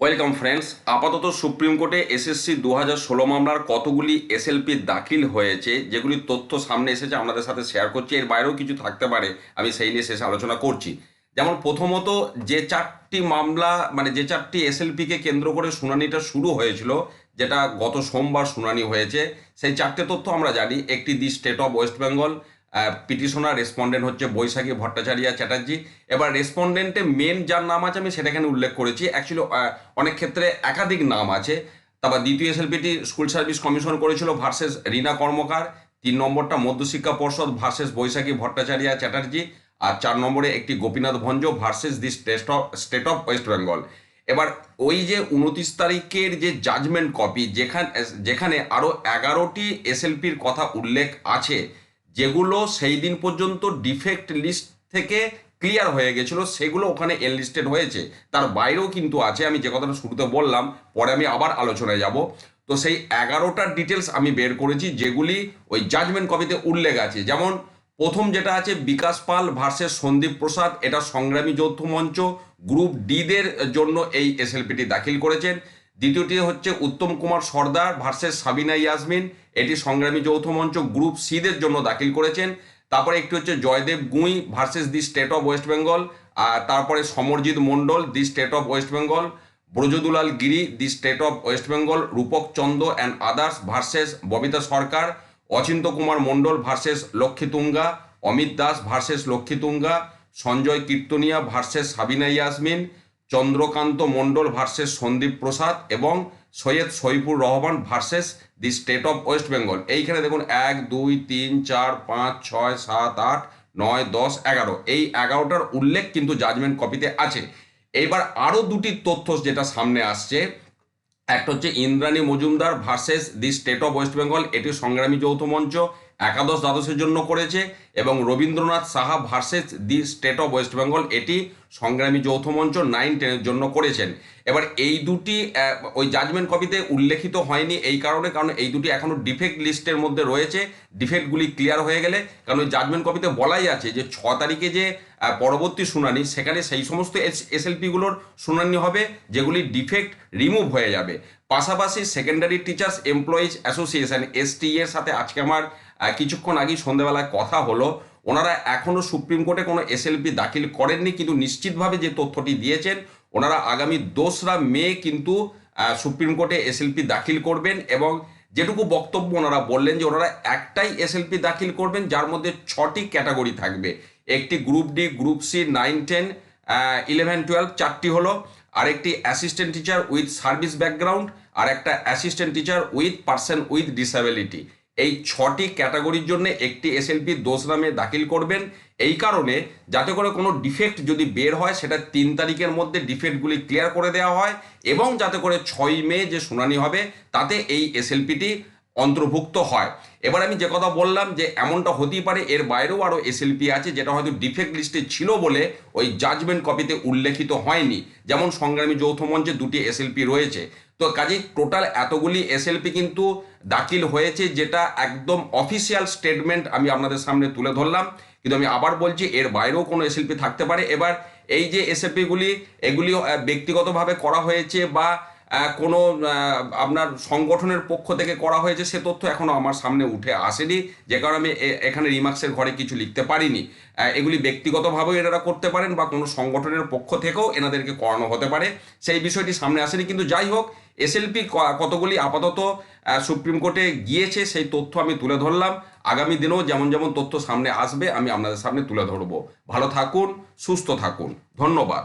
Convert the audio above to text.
Welcome friends আপাতত supreme কোর্টে SSC দু হাজার ষোলো মামলার কতগুলি এসএলপি দাখিল হয়েছে, যেগুলি তথ্য সামনে এসেছে, আপনাদের সাথে শেয়ার করছি। এর বাইরেও কিছু থাকতে পারে, আমি সেই নিয়ে শেষে আলোচনা করছি। যেমন প্রথমত, যে চারটি মামলা মানে যে চারটি এসএলপিকে কেন্দ্র করে শুনানিটা শুরু হয়েছিল, যেটা গত সোমবার শুনানি হয়েছে, সেই চারটে তথ্য আমরা জানি। একটি the state of West Bengal petitioner respondent হচ্ছে বৈশাখী ভট্টাচার্য চ্যাটার্জি। এবার রেসপন্ডেন্টে মেন যার নাম আছে, আমি সেটা এখানে উল্লেখ করেছি। অ্যাকচুয়ালি অনেক ক্ষেত্রে একাধিক নাম আছে। তারপর দ্বিতীয় এসএলপিটি স্কুল সার্ভিস কমিশন করেছিল ভার্সেস রিনা কর্মকার। তিন নম্বরটা মধ্যশিক্ষা পর্ষদ ভার্সেস বৈশাখী ভট্টাচার্য চ্যাটার্জি। আর চার নম্বরে একটি Gopinath Bhanja versus the state of state of West Bengal এবার ওই যে উনত্রিশ তারিখের যে জাজমেন্ট কপি যেখানে যেখানে আরও এগারোটি এসএলপির কথা উল্লেখ আছে যেগুলো সেই দিন পর্যন্ত ডিফেক্ট লিস্ট থেকে ক্লিয়ার হয়ে গেছিল, সেগুলো ওখানে এনলিস্টেড হয়েছে। তার বাইরেও কিন্তু আছে, আমি যে কথাটা শুরুতে বললাম, পরে আমি আবার আলোচনায় যাব। তো সেই এগারোটার ডিটেলস আমি বের করেছি, যেগুলি ওই জাজমেন্ট কপিতে উল্লেখ আছে। যেমন, প্রথম যেটা আছে, বিকাশ পাল ভার্সেস সন্দীপ প্রসাদ, এটা সংগ্রামী যৌথ মঞ্চ গ্রুপ ডিদের জন্য এই এসএলপিটি দাখিল করেছেন। দ্বিতীয়টি হচ্ছে উত্তম কুমার সর্দার ভার্সেস সাবিনা ইয়াসমিন। এটি সংগ্রামী যৌথ মঞ্চ গ্রুপ সিদের জন্য দাখিল করেছেন। তারপরে একটি হচ্ছে Joydeb Gui versus the state of West Bengal. আর তারপরে Samarjit Mondal the state of West Bengal. Brajadulal Giri the state of West Bengal. Rupak Chanda and others versus Babita Sarkar. Achinta Kumar Mondal versus Lakshmitunga Amit Das versus Lakshmitunga Sanjay Kirtania versus Sabina Yasmin. Chandrakanta Mondal versus Sandip Prasad এবং Syed Saifur Rahman versus the state of West Bengal এইখানে দেখুন, এক, দুই, তিন, চার, পাঁচ, ছয়, সাত, আট, নয়, দশ, এগারো। এই এগারোটার উল্লেখ কিন্তু জাজমেন্ট কপিতে আছে। এইবার আরও দুটি তথ্য যেটা সামনে আসছে। একটা হচ্ছে Indrani Majumdar versus the state of West Bengal এটি সংগ্রামী যৌথ মঞ্চ। একাদশ দ্বাদশের জন্য করেছে এবং Rabindranath Saha versus the state of West Bengal এটি সংগ্রামী যৌথ মঞ্চ নাইন টেনের জন্য করেছেন। এবার এই দুটি ওই জাজমেন্ট কপিতে উল্লেখিত হয়নি এই কারণে, কারণ এই দুটি এখনও ডিফেক্ট লিস্টের মধ্যে রয়েছে। ডিফেক্টগুলি ক্লিয়ার হয়ে গেলে, কারণ ওই জাজমেন্ট কপিতে বলাই আছে যে ছ তারিখে যে পরবর্তী শুনানি, সেখানে সেই সমস্ত এস এসএলপিগুলোর শুনানি হবে, যেগুলি ডিফেক্ট রিমুভ হয়ে যাবে। পাশাপাশি secondary teachers employees association ST এর সাথে আজকে আমার কিছুক্ষণ আগেই সন্ধ্যেবেলায় কথা হলো। ওনারা এখনও সুপ্রিম কোর্টে কোনো এসএলপি দাখিল করেননি, কিন্তু নিশ্চিতভাবে যে তথ্যটি দিয়েছেন, ওনারা আগামী দোসরা মে কিন্তু সুপ্রিম কোর্টে এসএলপি দাখিল করবেন এবং যেটুকু বক্তব্য ওনারা বললেন যে ওনারা একটাই এসএলপি দাখিল করবেন, যার মধ্যে ছটি ক্যাটাগরি থাকবে। একটি group D group C nine ten eleven twelve চারটি হলো। আরেকটি assistant teacher with service background আর একটা assistant teacher with person with disability এই ছটি ক্যাটাগরির জন্য একটি এসএলপি দোষ নামে দাখিল করবেন। এই কারণে যাতে করে কোনো ডিফেক্ট যদি বের হয়, সেটা তিন তারিখের মধ্যে ডিফেক্টগুলি ক্লিয়ার করে দেওয়া হয় এবং যাতে করে ছয় মে যে শুনানি হবে, তাতে এই এসএলপিটি অন্তর্ভুক্ত হয়। এবার আমি যে কথা বললাম যে এমনটা হতেই পারে, এর বাইরেও আরও এসএলপি আছে যেটা হয়তো ডিফেক্ট লিস্টে ছিল বলে ওই জাজমেন্ট কপিতে উল্লেখিত হয়নি। যেমন সংগ্রামী যৌথ মঞ্চে দুটি এসএলপি রয়েছে। তো কাজেই টোটাল এতগুলি এসএলপি কিন্তু দাখিল হয়েছে যেটা একদম অফিসিয়াল স্টেটমেন্ট আমি আপনাদের সামনে তুলে ধরলাম। কিন্তু আমি আবার বলছি, এর বাইরেও কোনো এসএলপি থাকতে পারে। এবার এই যে এসএলপিগুলি এগুলিও ব্যক্তিগতভাবে করা হয়েছে বা কোনো আপনার সংগঠনের পক্ষ থেকে করা হয়েছে সে তথ্য এখনও আমার সামনে উঠে আসেনি। যে কারণে আমি এখানে রিমার্কসের ঘরে কিছু লিখতে পারিনি। এগুলি ব্যক্তিগতভাবেও এনারা করতে পারেন বা কোনো সংগঠনের পক্ষ থেকেও এনাদেরকে করানো হতে পারে। সেই বিষয়টি সামনে আসেনি, কিন্তু যাই হোক, এসএলপি কতগুলি আপাতত সুপ্রিম কোর্টে গিয়েছে, সেই তথ্য আমি তুলে ধরলাম। আগামী দিনেও যেমন যেমন তথ্য সামনে আসবে, আমি আপনাদের সামনে তুলে ধরবো। ভালো থাকুন, সুস্থ থাকুন। ধন্যবাদ।